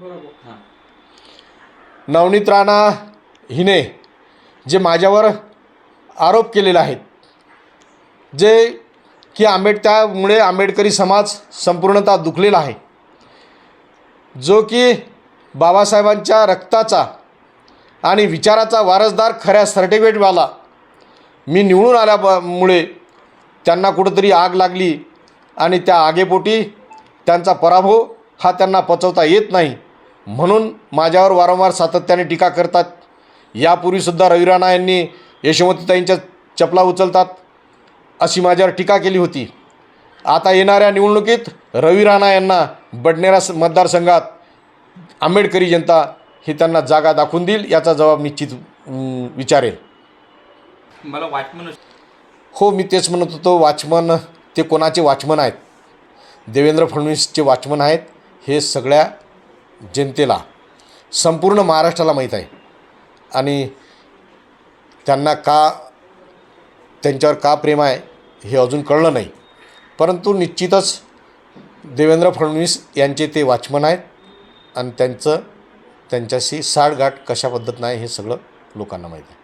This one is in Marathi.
बरोबर. हां. नवनीत राणा हिने जे माझ्यावर आरोप केलेले आहेत जे की आंबेड त्यामुळे आंबेडकरी समाज संपूर्णतः दुखलेला आहे जो की बाबासाहेबांच्या रक्ताचा आणि विचाराचा वारसदार खऱ्या सर्टिफिकेटवाला मी निवडून आल्यामुळे त्यांना कुठंतरी आग लागली आणि त्या आगेपोटी त्यांचा पराभव हा त्यांना पचवता येत नाही. म्हणून माझ्यावर वारंवार सातत्याने टीका करतात. यापूर्वीसुद्धा रवी राणा यांनी यशोमतीताईंच्या चपला उचलतात अशी माझ्यावर टीका केली होती. आता येणाऱ्या निवडणुकीत रवी राणा यांना बडनेरा मतदारसंघात आंबेडकरी जनता ही त्यांना जागा दाखवून देईल याचा जबाब निश्चित विचारेल. मला वॉचमन हो मी तेच म्हणत होतो वॉचमन ते कोणाचे वॉचमन आहेत? देवेंद्र फडणवीसचे वॉचमन आहेत? हे सगळ्या जनतेला संपूर्ण महाराष्ट्राला माहीत आहे. आणि त्यांना का त्यांच्यावर का प्रेम आहे हे अजून कळलं नाही. परंतु निश्चितच देवेंद्र फडणवीस यांचे ते वॉचमन आहेत आणि त्यांचं त्यांच्याशी साठगाठ कशा पद्धतीनं आहे हे सगळं लोकांना माहीत आहे.